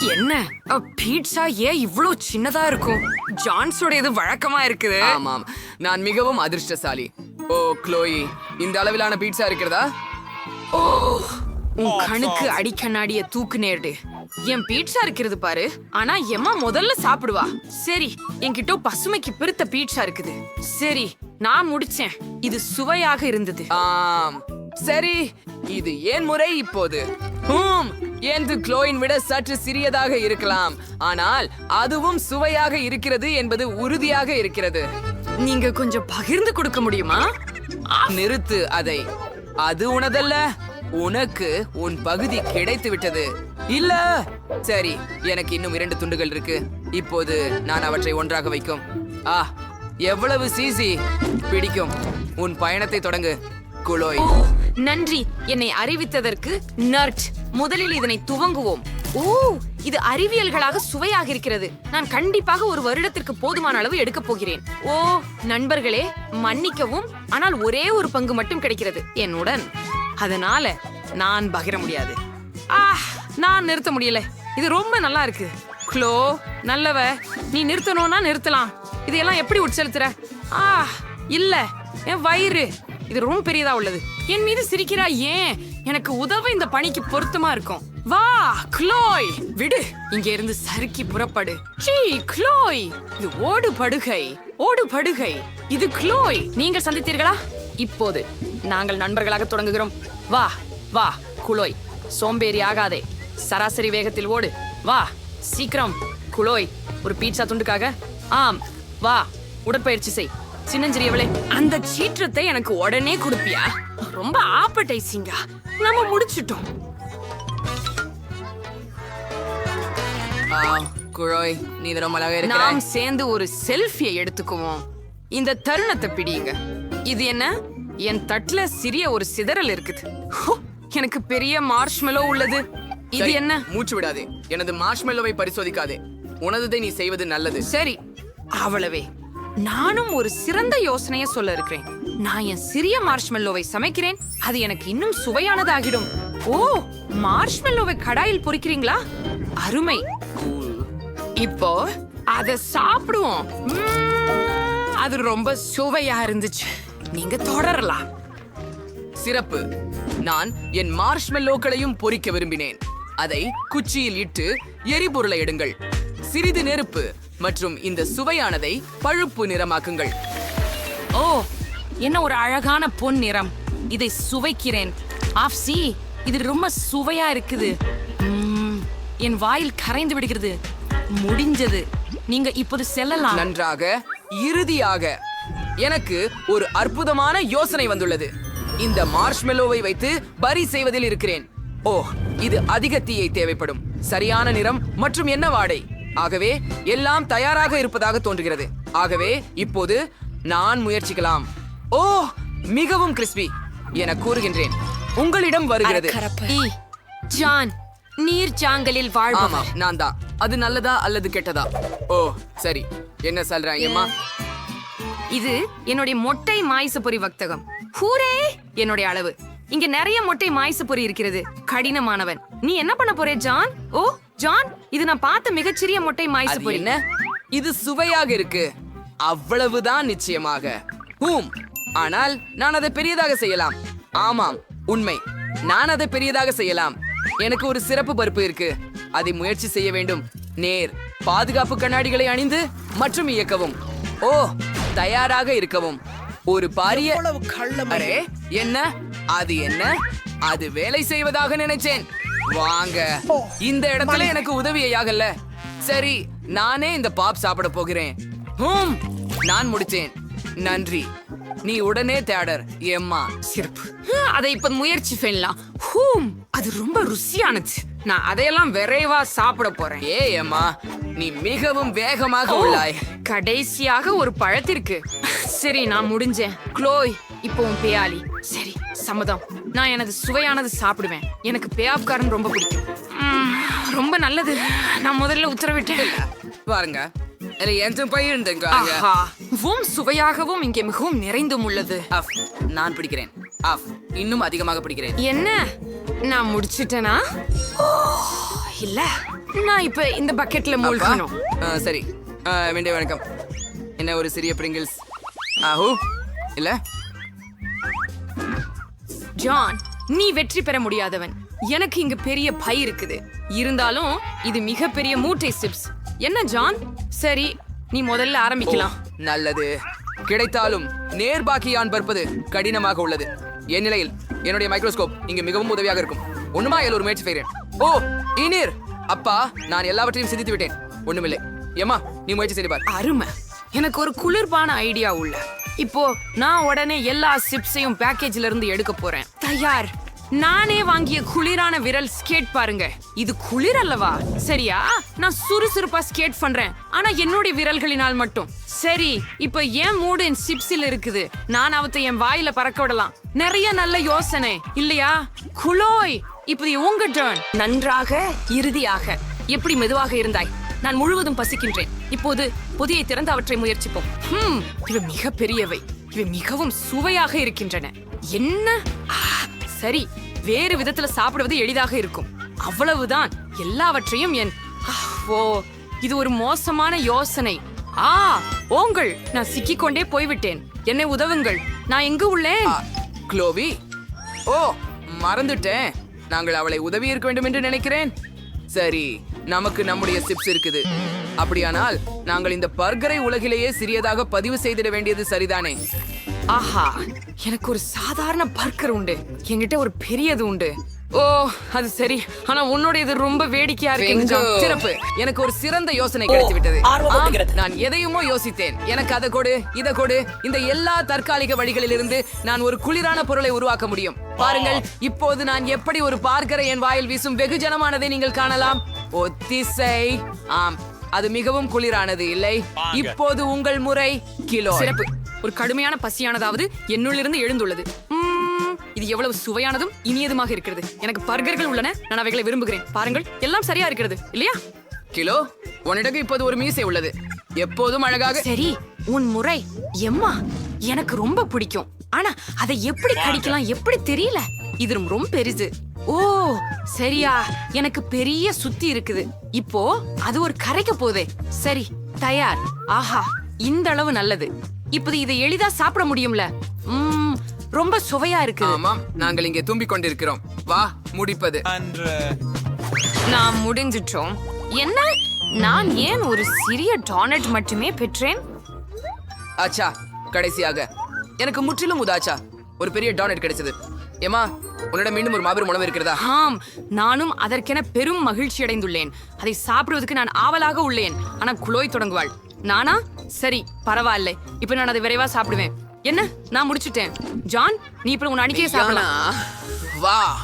என்ன? பீட்சா ஏன் இவ்ளோ சின்னதா இருக்கும்? ஜான்ஸோட இது வழக்கமா இருக்குது. ஆமாம். நான் மிகவும் அதிர்ஷ்டசாலி. ஓ க்ளோயி இந்த அளவிலான பீட்சா இருக்கிறதா? உன் கணுக்கு அடிக்கண்ணாடிய தூக்கு நேர்டு. என் பீட்சா இருக்கிறது பாரு. ஆனா எம்மா முதல்ல சாப்பிடுவா. சரி என்கிட்ட பசுமைக்கு பிரித்த பீட்சா இருக்குது. சரி நான் முடிச்சேன். இது சுவையாக இருந்தது. ஆம். சரி இது ஏன் முறை இப்போது? ஹூம் என்று குளோயின் விட சற்று சிறியதாக இருக்கலாம். ஆனால் அதுவும் சுவையாக இருக்கிறது என்பது உறுதியாக இருக்கிறது. நீங்க கொஞ்சம் பகிர்ந்து கொடுக்க முடியுமா? நிறுத்து அதை. அது உனதல்ல. உனக்கு உன் பகுதி கிடைத்து விட்டது. இல்ல. சரி எனக்கு இன்னும் இரண்டு துண்டுகள் இருக்கு. இப்போது நான் அவற்றை ஒன்றாக வைக்கும். ஆ எவ்வளவு சீசி? பிடிக்கும். உன் பயணத்தை தொடங்கு. குளோய் நன்றி. என்னை அறிவித்ததற்கு நர்ட். முதலில் இதனை துவங்குவோம். ஓ இது அறிவியல்களாக சுவையாக இருக்கிறது நான் கண்டிப்பாக ஒரு வருடத்திற்கு போதுமான அளவு எடுக்கப் போகிறேன். ஓ நண்பர்களே மன்னிக்கவும் ஆனால் ஒரே ஒரு பங்கு மட்டும் கிடைக்கிறது என்னுடன் அதனால நான் பகிர முடியாது. ஆ நான் நிறுத்த முடியல. இது ரொம்ப நல்லா இருக்கு. க்ளோ நல்லவ நீ நிறுத்தணும்னா நிறுத்தலாம். இதையெல்லாம் எப்படி உட்செலுத்துற? ஆ இல்ல. என் வயிறு. இது ரொம்ப பெரியதா உள்ளது. என் மீது சிரிக்கிறா ஏன்? எனக்கு உதவ இந்த பணிக்கு பொருத்தமா இருக்கும். வா க்ளோய். விடு இங்க இருந்து சறுக்கி புறப்படு. சீ க்ளோய். இது ஓடு படுகை. ஓடு படுகை. இது க்ளோய். நீங்கள் சந்தித்தீர்களா? இப்போது நாங்கள் நண்பர்களாக தொடங்குகிறோம். வா வா குளோய். சோம்பேறி ஆகாதே. சராசரி வேகத்தில் ஓடு. வா சீக்கிரம். குளோய் ஒரு பீட்சா துண்டுக்காக. ஆம் வா உடற்பயிற்சி செய். சின்னஞ்சிறியவளே அந்த சீற்றத்தை எனக்கு உடனே கொடுப்பியா? ரொம்ப ஆப்படைசிங்கா நம்ம முடிச்சிட்டோம். குழோய் நீ ரொம்ப அழகா நாம் சேர்ந்து ஒரு செல்ஃபியை எடுத்துக்குவோம். இந்த தருணத்தை பிடிங்க இது என்ன? என் தட்டுல சிறிய ஒரு சிதறல் இருக்குது. எனக்கு பெரிய மார்ஷ்மெலோ உள்ளது. இது என்ன? மூச்சு விடாதே. எனது மார்ஷ்மெல்லோவை பரிசோதிக்காதே. உனதுதை நீ செய்வது நல்லது. சரி அவ்வளவே நானும் ஒரு சிறந்த யோசனைய சொல்ல இருக்கிறேன். நான் என் சிறிய மார்ஷ்மெல்லோவை சமைக்கிறேன். அது எனக்கு இன்னும் சுவையானதாகிடும். ஓ மார்ஷ்மெல்லோவை கடாயில் பொறிக்கிறீங்களா? அருமை. இப்போ அத சாப்பிடுவோம். அது ரொம்ப சுவையா இருந்துச்சு. நீங்க தொடரலாம். சிறப்பு. நான் என் மார்ஷ்மெல்லோக்களையும் பொறிக்க விரும்பினேன். அதை குச்சியில் இட்டு எரிபொருளை எடுங்கள். சிறிது நெருப்பு. மற்றும் இந்த சுவையானதை பழுப்பு நிறமாக்குங்கள். ஓ என்ன ஒரு அழகான பொன் நிறம். இதை சுவைக்கிறேன். ஆஃப் சி இது ரொம்ப சுவையா இருக்குது. என் வாயில் கரைந்து விடுகிறது. முடிஞ்சது. நீங்க இப்போது செல்லலாம். நன்றாக இறுதியாக. எனக்கு ஒரு அற்புதமான யோசனை வந்துள்ளது. இந்த மார்ஷ்மெல்லோவை வைத்து பரி செய்வதில் இருக்கிறேன். ஓ இது அதிக தீயை தேவைப்படும். சரியான நிறம் மற்றும் என்ன வாடை? ஆகவே எல்லாம் தயாராக இருப்பதாக தோன்றுகிறது. ஆகவே இப்போது நான் முயற்சிக்கலாம். ஓ மிகவும் கிறிஸ்பி என கூறுகின்றேன். உங்களிடம் வருகிறது. ஜான் நீர் ஜாங்கலில் ஆமா வாழ்பவர். நான் தான் அது நல்லதா அல்லது கெட்டதா? ஓ சரி. என்ன சொல்றேன் அம்மா? இது என்னுடைய மொட்டை மாய்சபொரி வக்தகம் ஹூரே! என்னுடைய அளவு. இங்க நிறைய மொட்டை மாய்சபொரி இருக்கிறது. கடினமானவன். நீ என்ன பண்ண போறே ஜான்? ஓ ஜான் இது நான் பார்த்த மிகச்சிறிய மொட்டை மாய்சபொரி என்ன? இது சுவையாக இருக்கு. அவ்வளவுதான் நிச்சயமாக. ஹூம். ஆனால் நான் அதை பெரியதாக செய்யலாம். ஆமாம் உண்மை. நான் அதை பெரியதாக செய்யலாம். எனக்கு ஒரு சிறப்பு பருப்பு இருக்கு. அதை முயற்சி செய்ய வேண்டும். நேர் பாதுகாப்பு கண்ணாடிகளை அணிந்து மற்றும் இயக்கவும். ஓ தயாராக இருக்கவும். ஒரு பாரிய என்ன? அது என்ன? அது வேலை செய்வதாக நினைச்சேன். வாங்க. இந்த இடத்துல எனக்கு உதவியாகல சரி நானே இந்த பாப் சாப்பிட போகிறேன். ஹூம் நான் முடிச்சேன் நன்றி. நீ உடனே தேடர் எம்மா. சிறப்பு. ஹம், அதை இப்ப முயற்சி பண்ணலாம். ஹூம் அது ரொம்ப ருசியானது. நான் அதையெல்லாம் விரைவா சாப்பிட போறேன். ஏ எம்மா நீ மிகவும் வேகமாக உள்ளாய். கடைசியாக ஒரு பழத்திற்கு சரி நான் முடிஞ்சேன். க்ளோய் இப்போ உன் பேயாலி சரி சம்மதம். நான் எனது சுவையானது சாப்பிடுவேன். எனக்கு பேயாப்காரன் ரொம்ப பிடிக்கும். ரொம்ப நல்லது. நான் முதல்ல உத்தரவிட்டேன். பாருங்க. சுவையாகவும் இங்கே மிகவும் நிறைந்தும் உள்ளது. நான் பிடிக்கிறேன். இன்னும் அதிகமாக பிடிக்கிறேன். என்ன? நான் முடிச்சிட்டேனா? இல்ல. நான் இப்ப இந்த பக்கெட்ல மூழ்கணும். சரி. வேண்டிய வணக்கம். என்ன ஒரு சிறிய பிரிங்கிள்ஸ் ஆஹூ இல்ல? ஜான் நீ வெற்றி பெற முடியாதவன். எனக்கு இங்க பெரிய பை இருக்குது. இருந்தாலும் இது மிகப்பெரிய மூட்டை சிப்ஸ். என்ன ஜான் சரி நீ முதல்ல ஆரம்பிக்கலாம். நல்லது. கிடைத்தாலும் நேர்பாக்கியான் பார்ப்பது கடினமாக உள்ளது. என் நிலையில் என்னுடைய மைக்ரோஸ்கோப் இங்கு மிகவும் உதவியாக இருக்கும். ஒண்ணுமா ஒரு முயற்சி செய்கிறேன். ஓ இனீர்! அப்பா நான் எல்லாவற்றையும் சிந்தித்து விட்டேன். ஒண்ணுமில்லை. ஏமா நீ முயற்சி செய்து பார். அருமை. எனக்கு ஒரு குளிர்பான ஐடியா உள்ள. இப்போ நான் உடனே எல்லா சிப்ஸையும் பேக்கேஜ்ல இருந்து எடுக்க போறேன். தயார். நானே வாங்கிய குளிரான விரல் ஸ்கேட் பாருங்க. இது குளிர் அல்லவா? சரியா? நான் சுறுசுறுப்பா ஸ்கேட் பண்றேன். ஆனா என்னுடைய விரல்களினால் மட்டும். சரி இப்போ என் மூடு என் சிப்ஸில் இருக்குது. நான் அவத்தை என் வாயில பறக்க விடலாம். நிறைய நல்ல யோசனை. இல்லையா? குளோய் இப்படி உங்க டர்ன் நன்றாக இறுதியாக. எப்படி மெதுவாக இருந்தாய்? நான் முழுவதும் பசிக்கின்றேன். இப்போது பொதியை திறந்து அவற்றை முயற்சிப்போம். ஹம், இவை மிக பெரியவை இவை மிகவும் சுவையாக இருக்கின்றன. என்ன? சரி வேறு விதத்துல சாப்பிடுவது எளிதாக இருக்கும். அவ்வளவுதான். எல்லாவற்றையும் என் ஓ இது ஒரு மோசமான யோசனை. ஆ ஓங்கள் நான் சிக்கிக்கொண்டே போய்விட்டேன். என்னை உதவுங்கள். நான் எங்கு உள்ளேன்? குளோவி. ஓ மறந்துட்டேன். நாங்கள் அவளை உதவி இருக்க வேண்டும் என்று நினைக்கிறேன். சரி. நமக்கு நம்முடைய சிப்ஸ் இருக்குது. அப்படியானால் நாங்கள் இந்த பர்கரை உலகிலேயே சிறியதாக பதிவு செய்திட வேண்டியது சரிதானே? ஆஹா எனக்கு ஒரு சாதாரண பர்கர் உண்டு. என்கிட்ட ஒரு பெரியது உண்டு. ஓ அது சரி. ஆனா உன்னோட இது ரொம்ப வேடிக்கையா இருக்கு. சிறப்பு. எனக்கு ஒரு சிறந்த யோசனை கிடைத்து விட்டது நான் எதையுமோ யோசித்தேன். எனக்கு அதை கொடு இதை கொடு. இந்த எல்லா தற்காலிக வழிகளிலிருந்து நான் ஒரு குளிரான பொருளை உருவாக்க முடியும். பாருங்கள் இப்போது நான் எப்படி ஒரு பார்க்கரை என் வாயில் வீசும் வெகுஜனமானதை நீங்கள் காணலாம். ஒத்திசை. ஆம் அது மிகவும் குளிரானது இல்லை? இப்போது உங்கள் முறை கிலோ சிறப்பு. ஒரு கடுமையான பசியானதாவது என்னுள்ளிருந்து எழுந்துள்ளது. உம், இது எவ்வளவு சுவையானதும் இனியதுமாக இருக்கிறது. எனக்கு பர்கர்கள் உள்ளன நான் அவைகளை விரும்புகிறேன். பாருங்கள் எல்லாம் சரியா இருக்கிறது இல்லையா? கிலோ உன்னிடம் இப்போது ஒரு மீசை உள்ளது. எப்போதும் அழகாக சரி உன் முறை எம்மா? எனக்கு ரொம்ப பிடிக்கும். ஆனா அதை எப்படி கடிக்கலாம் எப்படி தெரியல? இது ரொம்ப பெருசு ஓ சரியா. எனக்கு பெரிய சுத்தி இருக்குது. இப்போ அது ஒரு கரைக்க போதே சரி தயார். ஆஹா இந்த அளவு நல்லது. இப்போ இதை எளிதா சாப்பிட முடியும்ல? ம், ரொம்ப சுவையா இருக்கு. ஆமாம் நாங்கள் இங்கே தும்பிக் கொண்டிருக்கிறோம். வா முடிப்பது. நான் முடிஞ்சிட்டோம். என்ன? நான் ஏன் ஒரு சிறிய டானட் மட்டுமே பெற்றேன்? ஆச்சா கடைசியாக. எனக்கு முற்றிலும் உதாச்சா ஒரு பெரிய டானட் கிடைச்சது. ஏமா உன்னிடம் மீண்டும் ஒரு மாபெரும் உணவு இருக்கிறதா? ஆம் நானும் அதற்கென பெரும் மகிழ்ச்சி அடைந்துள்ளேன். அதை சாப்பிடுவதற்கு நான் ஆவலாக உள்ளேன். ஆனா குளோய் தொடங்குவாள். நானா? சரி பரவாயில்லை. இப்ப நான் அதை விரைவா சாப்பிடுவேன். என்ன? நான் முடிச்சிட்டேன். ஜான் நீ இப்ப உன் அணிக்கையை சாப்பிடலாம்? வா.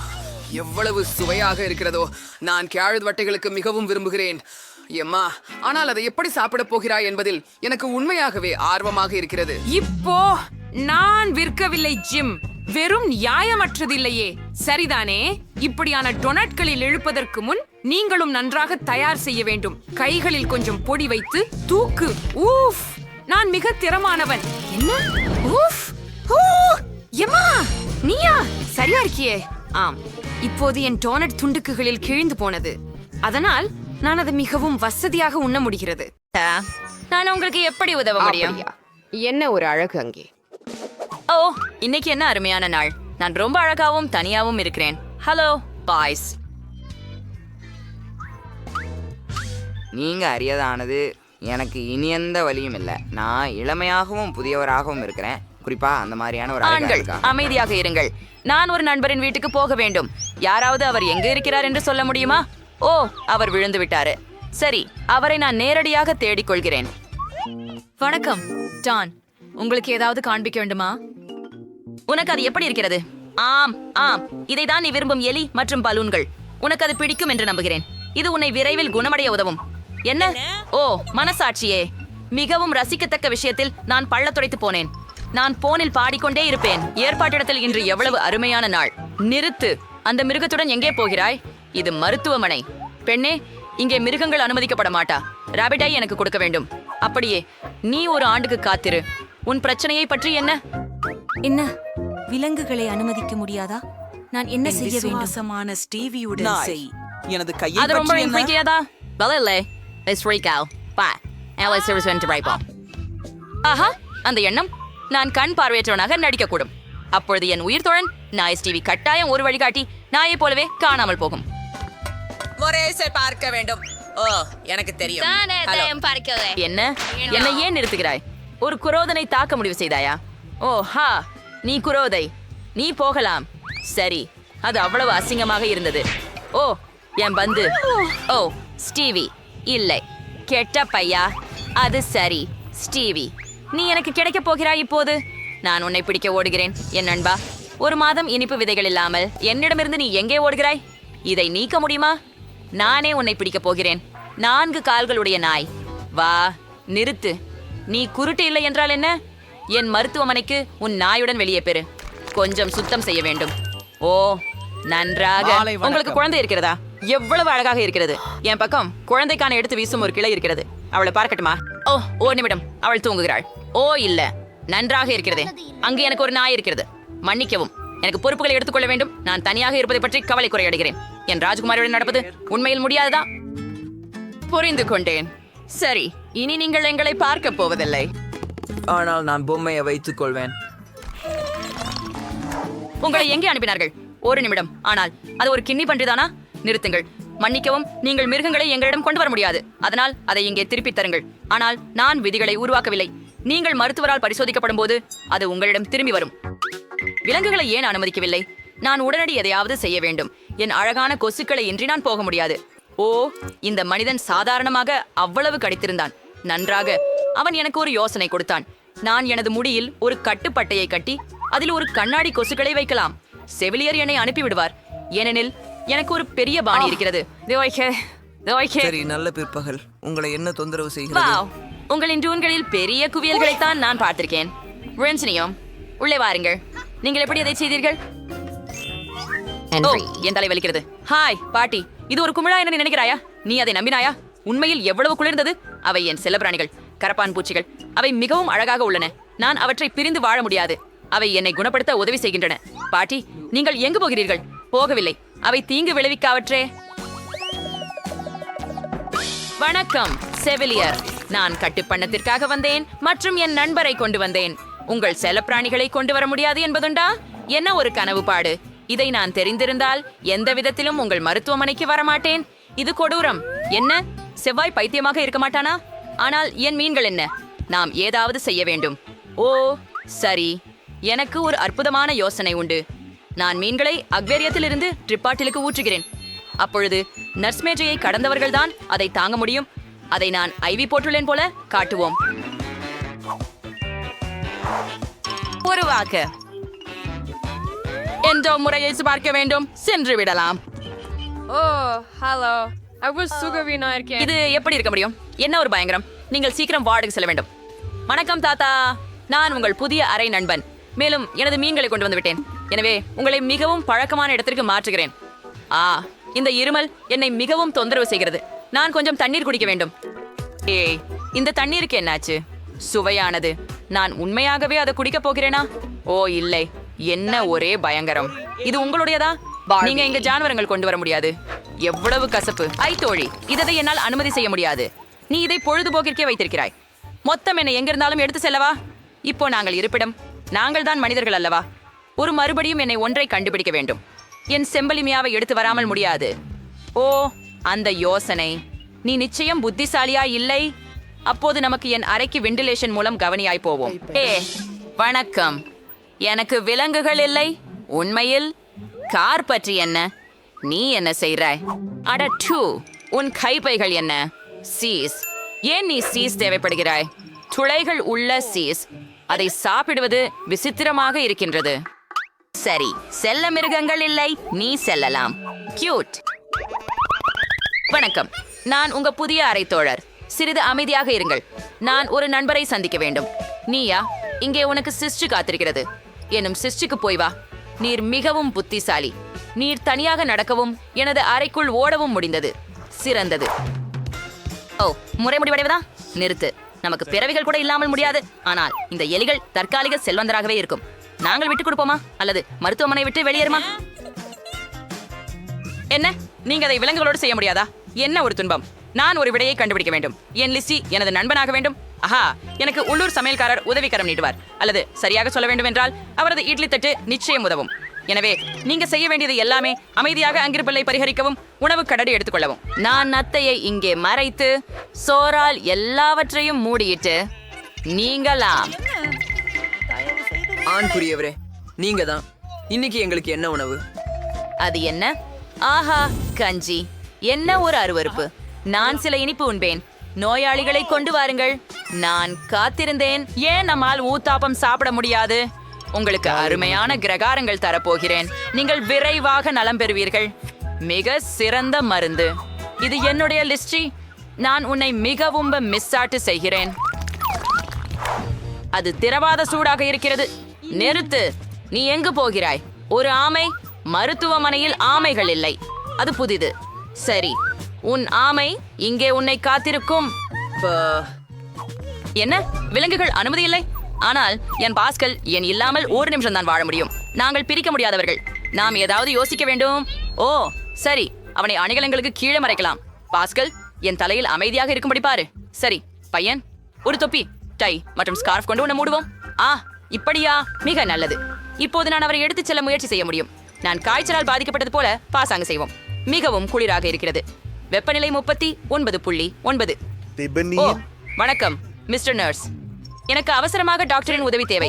எவ்வளவு சுவையாக இருக்கிறதோ நான் கேழ்வரகு வட்டைகளுக்கு மிகவும் விரும்புகிறேன். எம்மா ஆனால் அதை எப்படி சாப்பிடப் போகிறாய் என்பதில் எனக்கு உண்மையாகவே ஆர்வமாக இருக்கிறது. இப்போ நான் விற்கவில்லை ஜிம். வெறும் நியாயமற்றதில்லையே. சரிதானே? இப்படியான டொனட்களில் இழுப்பதற்கு முன் நீங்களும் நன்றாக தயார் செய்ய வேண்டும். கைகளில் கொஞ்சம் பொடி வைத்து தூக்கு. ஊஃப்! நான் மிக திறமானவன். என்ன? ஊஃப்! ஊ! எம்மா! நீயா? சரியா இருக்கியே. ஆம். இப்போது என் டோனட் துண்டுக்குகளில் கிழிந்து போனது. அதனால் நான் அதை மிகவும் வசதியாக உண்ண முடிகிறது. நான் உங்களுக்கு எப்படி உதவ முடியும்? என்ன ஒரு அழகு அங்கே? ஓ இன்னைக்கு என்ன அருமையான நாள். நான் ரொம்ப அழகாவும் தனியாவும் இருக்கிறேன். ஹலோ பாய்ஸ் நீங்க அறியதானது எனக்கு இனி எந்த வழியும் இல்லை. நான் இளமையாகவும் புதியவராகவும் இருக்கிறேன். குறிப்பா அந்த மாதிரியான ஒரு ஆண்கள் அமைதியாக இருங்கள். நான் ஒரு நண்பரின் வீட்டுக்கு போக வேண்டும். யாராவது அவர் எங்க இருக்கிறார் என்று சொல்ல முடியுமா? ஓ அவர் விழுந்து விட்டாரு. சரி அவரை நான் நேரடியாக தேடிக் கொள்கிறேன் வணக்கம் டான். உங்களுக்கு ஏதாவது காண்பிக்க வேண்டுமா? உனக்கு அது எப்படி இருக்கிறது? ஆம் ஆம். இதைதான் நீ விரும்பும் எலி மற்றும் பலூன்கள். உனக்கு அது பிடிக்கும் என்று நம்புகிறேன். இது உன்னை விரைவில் குணமடைய உதவும். என்ன? ஓ மனசாட்சியே. மிகவும் ரசிக்கத்தக்க விஷயத்தில் நான் பள்ளத்துடைத்து போனேன். நான் போனில் பாடிக்கொண்டே இருப்பேன். ஏற்பாட்டிடத்தில் இன்று எவ்வளவு அருமையான நாள். நிறுத்து. அந்த மிருகத்துடன் எங்கே போகிறாய்? இது மருத்துவமனை. பெண்ணே இங்கே மிருகங்கள் அனுமதிக்கப்பட மாட்டா. ராபிட்டை எனக்கு கொடுக்க வேண்டும். அப்படியே நீ ஒரு ஆண்டுக்கு காத்திரு. உன் பிரச்சனையை பற்றி என்ன? என்ன? விலங்குகளை அனுமதிக்க முடியாதா? நான் என்ன செய்ய வேண்டும்? விசுவாசமான ஸ்டீவியுடன் நாய். செய். எனது கையை அது ரொம்ப பற்றி என்ன? பிடிக்காதா பல இல்லை லெட்ஸ் ரீகால் பா லெட்ஸ் ரிவர்ஸ் ரைப்போம் ஆஹா அந்த எண்ணம் நான் கண் பார்வையற்றவனாக நடிக்கக்கூடும். அப்பொழுது என் உயிர் தோழன் நாய்ஸ் டிவி கட்டாயம் ஒரு வழிகாட்டி நாயை போலவே காணாமல் போகும். மொரேசை பார்க்க வேண்டும். ஓ எனக்கு தெரியும். என்ன? என்னை ஏன் நிறுத்துகிறாய்? ஒரு குரோதனை தாக்க முடிவு செய்தாயா? ஓ ஹா நீ குரோதை. நீ போகலாம். சரி அது அவ்வளவு அசிங்கமாக இருந்தது. ஓ என் பந்து. ஓ ஸ்டீவி இல்லை. கெட்ட பையா? அது சரி ஸ்டீவி. நீ எனக்கு கிடைக்க போகிறாய் இப்போது? நான் உன்னை பிடிக்க ஓடுகிறேன் என் நண்பா. ஒரு மாதம் இனிப்பு விதைகள் இல்லாமல் என்னிடமிருந்து நீ எங்கே ஓடுகிறாய்? இதை நீக்க முடியுமா? நானே உன்னை பிடிக்கப் போகிறேன். நான்கு கால்களுடைய நாய். வா நிறுத்து. நீ குருட்டு இல்லை என்றால் என்ன? என் மருத்துவமனைக்கு உன் நாயுடன் வெளியே பெறு. கொஞ்சம் சுத்தம் செய்ய வேண்டும். ஓ நன்றாக. உங்களுக்கு குழந்தை இருக்கிறதா? எவ்வளவு அழகாக இருக்கிறது. என் பக்கம் குழந்தைக்கான எடுத்து வீசும் ஒரு கிளை இருக்கிறது. அவளை பார்க்கட்டுமா? ஓ ஓ நிமிடம். அவள் தூங்குகிறாள். ஓ இல்ல. நன்றாக இருக்கிறதே. அங்கு எனக்கு ஒரு நாய் இருக்கிறது. மன்னிக்கவும். எனக்கு பொறுப்புகளை எடுத்துக்கொள்ள வேண்டும். நான் தனியாக இருப்பதை பற்றி கவலை குறையடைகிறேன். என் ராஜ்குமாரியுடன் நடப்பது உண்மையில் முடியாததா? புரிந்து கொண்டேன். சரி இனி நீங்கள் எங்களை பார்க்க போவதில்லை. ஆனால் நான் பொம்மையை வைத்துக் கொள்வேன் உங்களை எங்கே அனுப்பினார்கள்? ஒரு நிமிடம். ஆனால் அது ஒரு கிண்ணி பன்றிதானா? நிறுத்துங்கள். மன்னிக்கவும் நீங்கள் மிருகங்களை எங்களிடம் கொண்டு வர முடியாது. அதனால் அதை இங்கே திருப்பித் தருங்கள். ஆனால் நான் விதிகளை உருவாக்கவில்லை. நீங்கள் மருத்துவரால் பரிசோதிக்கப்படும் போது அது உங்களிடம் திரும்பி வரும். விலங்குகளை ஏன் அனுமதிக்கவில்லை? நான் உடனடி எதையாவது செய்ய வேண்டும். என் அழகான கொசுக்களை இன்றி நான் போக முடியாது. ஓ இந்த மனிதன் சாதாரணமாக அவ்வளவு கடித்திருந்தான். நன்றாக அவன் எனக்கு ஒரு யோசனை கொடுத்தான். நான் எனது முடியில் ஒரு கட்டுப்பட்டையை கட்டி அதில் ஒரு கண்ணாடி கொசுக்களை வைக்கலாம். செவிலியர் என்னை அனுப்பிவிடுவார். ஏனெனில் எனக்கு ஒரு பெரிய பாணி இருக்கிறது. சரி நல்ல பிற்பகல். உங்களை என்ன தொந்தரவு செய்கிறது? உங்களின் டூன்களில் பெரிய குவியல்களைத்தான் நான் பார்த்திருக்கேன். உள்ளே வாருங்கள். நீங்கள் எப்படி அதை செய்தீர்கள்? ஓ என் தலை வலிக்கிறது. ஹாய் பாட்டி. இது ஒரு குமிழா என நீ நினைக்கிறாயா? நீ அதை நம்பினாயா? உண்மையில் எவ்வளவு குளிர்ந்தது? அவை என் செல்லப்பிராணிகள் கரப்பான் பூச்சிகள். அவை மிகவும் அழகாக உள்ளன. நான் அவற்றை பிரிந்து வாழ முடியாது. அவை என்னை குணப்படுத்த உதவி செய்கின்றன. பாட்டி நீங்கள் எங்கு போகிறீர்கள்? போகவில்லை. அவை தீங்கு விளைவிக்காவற்றே. வணக்கம் செவிலியர். நான் கட்டுப்பண்ணத்திற்காக வந்தேன் மற்றும் என் நண்பரை கொண்டு வந்தேன். உங்கள் செல்லப்பிராணிகளை கொண்டு வர முடியாது என்பதுண்டா? என்ன ஒரு கனவு பாடு இதை நான் தெரிந்திருந்தால் எந்த விதத்திலும் உங்கள் மருத்துவமனைக்கு வரமாட்டேன். இது கொடூரம். என்ன? செவ்வாய் பைத்தியமாக இருக்க மாட்டானா? ஆனால் என் மீன்கள் என்ன? நாம் ஏதாவது செய்ய வேண்டும். ஓ சரி. எனக்கு ஒரு அற்புதமான யோசனை உண்டு. நான் மீன்களை அக்வேரியத்திலிருந்து ட்ரிப்பாட்டிலுக்கு ஊற்றுகிறேன். அப்பொழுது நர்ஸ் மேஜையை கடந்தவர்கள்தான் அதை தாங்க முடியும். அதை நான் ஐவி போட்டுள்ளேன் போல காட்டுவோம். உருவாக்க எந்த முறையை பார்க்க வேண்டும்? சென்று விடலாம். ஓ ஹலோ அவர் சுகவீனா இருக்கேன். இது எப்படி இருக்க முடியும்? என்ன ஒரு பயங்கரம்? நீங்கள் சீக்கிரம் வார்டுக்கு செல்ல வேண்டும். வணக்கம் தாத்தா. நான் உங்கள் புதிய அறை நண்பன். மேலும் எனது மீன்களை கொண்டு வந்து விட்டேன். எனவே உங்களை மிகவும் பழக்கமான இடத்திற்கு மாற்றுகிறேன். ஆ இந்த இருமல் என்னை மிகவும் தொந்தரவு செய்கிறது. நான் கொஞ்சம் தண்ணீர் குடிக்க வேண்டும். ஏய் இந்த தண்ணீருக்கு என்னாச்சு? சுவையானது. நான் உண்மையாகவே அதை குடிக்கப் போகிறேனா? ஓ இல்லை. என்ன ஒரே பயங்கரம். இது உங்களுடையதா? நீங்க இங்க ஜானவரங்கள் கொண்டு வர முடியாது. எவ்வளவு கசப்பு. ஐ தோழி இதை என்னால் அனுமதி செய்ய முடியாது. நீ இதை பொழுதுபோக்கிற்கே வைத்திருக்கிறாய். மொத்தம் என்னை எங்கிருந்தாலும் எடுத்து செல்லவா? இப்போ நாங்கள் இருப்பிடம். நாங்கள் தான் மனிதர்கள் அல்லவா? ஒரு மறுபடியும் என்னை ஒன்றை கண்டுபிடிக்க வேண்டும். என் செம்பலிமியாவை எடுத்து வராமல் முடியாது. ஓ அந்த யோசனை. நீ நிச்சயம் புத்திசாலியா இல்லை? அப்போது நமக்கு என் அறைக்கு வெண்டிலேஷன் மூலம் கவனியாய் போவோம். ஏ வணக்கம். எனக்கு விலங்குகள் இல்லை. உண்மையில் கார் பற்றி என்ன? நீ என்ன செய்றாய் அட டூ. உன் கைப்பைகள் என்ன? சீஸ். ஏன் நீ சீஸ் தேவைப்படுகிறாய்? துளைகள் உள்ள சீஸ். அதை சாப்பிடுவது விசித்திரமாக இருக்கின்றது. சரி செல்ல மிருகங்கள் இல்லை. நீ செல்லலாம். கியூட். வணக்கம். நான் உங்க புதிய அறை தோழர் சிறிது அமைதியாக இருங்கள். நான் ஒரு நண்பரை சந்திக்க வேண்டும். நீயா? இங்கே உனக்கு சிஸ்டு காத்திருக்கிறது. என்னும் சிஸ்டுக்கு போய் வா. நீர் மிகவும் புத்திசாலி. நீர் தனியாக நடக்கவும் எனது அறைக்குள் ஓடவும் முடிந்தது. சிறந்தது. ஓ முறை முடிவடைவதா? நிறுத்து. நமக்கு பிறவிகள் கூட இல்லாமல் முடியாது. ஆனால் இந்த எலிகள் தற்காலிக செல்வந்தராகவே இருக்கும். நாங்கள் விட்டு கொடுப்போமா? அல்லது மருத்துவமனை விட்டு வெளியேறுமா? என்ன? நீங்க அதை விலங்குகளோடு செய்ய முடியாதா? என்ன ஒரு துன்பம்? நான் ஒரு விடையை கண்டுபிடிக்க வேண்டும். என் லிசி எனது நண்பனாக வேண்டும். ஆஹா எனக்கு உள்ளூர் சமையல்காரர் உதவிக்கரம் நீட்டுவார். அல்லது சரியாக சொல்ல வேண்டும் என்றால் அவரது இட்லி தட்டு நிச்சயம் உதவும். எனவே நீங்க செய்ய வேண்டியது எல்லாமே அமைதியாக அங்கிருப்பலை பரிகரிக்கவும் உணவு கடடி எடுத்துக்கொள்ளவும். நான் நத்தையை இங்கே மறைத்து சோறால் எல்லாவற்றையும் மூடியிட்டு நீங்களாம். ஆண்குரியவரே நீங்க தான் இன்னைக்கு எங்களுக்கு என்ன உணவு? அது என்ன? ஆஹா கஞ்சி. என்ன ஒரு அருவருப்பு? நான் சில இனிப்பு உண்பேன். நோயாளிகளை கொண்டு வாருங்கள். நான் காத்திருந்தேன். ஏன் நம்மால் ஊத்தாப்பம் சாப்பிட முடியாது? உங்களுக்கு அருமையான கிரகாரங்கள் தரப்போகிறேன். நீங்கள் விரைவாக நலம் பெறுவீர்கள். மிக சிறந்த மருந்து. இது என்னுடைய லிஸ்டி நான் உன்னை மிகவும் மிஸ்ஸாட்டு செய்கிறேன். அது திரவாத சூடாக இருக்கிறது. நிறுத்து. நீ எங்கு போகிறாய்? ஒரு ஆமை. மருத்துவமனையில் ஆமைகள் இல்லை. அது புதிது. சரி. உன் ஆமை இங்கே உன்னை காத்திருக்கும். என்ன? விலங்குகள் அனுமதி இல்லை. ஆனால் என் பாஸ்கல் என் இல்லாமல் ஒரு நிமிஷம் தான் வாழ முடியும். நாங்கள் பிரிக்க முடியாதவர்கள். நாம் ஏதாவது யோசிக்க வேண்டும். ஓ சரி. அவனை அணிகலங்களுக்கு கீழே மறைக்கலாம். பாஸ்கல் என் தலையில் அமைதியாக இருக்கும்படி பாரு. சரி பையன் ஒரு தொப்பி டை மற்றும் ஸ்கார்ஃப் கொண்டு உன்னை மூடுவோம். ஆ இப்படியா? மிக நல்லது. இப்போது நான் அவரை எடுத்துச் செல்ல முயற்சி செய்ய முடியும். நான் காய்ச்சலால் பாதிக்கப்பட்டது போல பாசாங்க செய்வோம். மிகவும் குளிராக இருக்கிறது. வெப்பநிலை முப்பத்தி ஒன்பது புள்ளி ஒன்பது. ஓ வணக்கம் மிஸ்டர் நர்ஸ். எனக்கு அவசரமாக டாக்டரின் உதவி தேவை.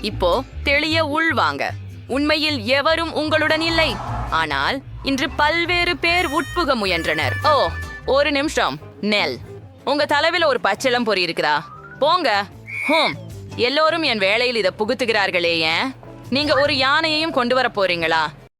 இப்போ தெளிய உள்வாங்க உண்மையில் எவரும் உங்களுடன் இல்லை. ஆனால் இன்று பல்வேறு பேர் உட்புக முயன்றனர். ஓ ஒரு நிமிஷம் நெல். உங்க தலைவில ஒரு பச்சிளம் பொறி இருக்குதா? போங்க. ஹோம் எல்லோரும் என் வேலையில் இதை புகுத்துகிறார்களே ஏன்? நீங்க ஒரு யானையையும் கொண்டு வர போறீங்களா?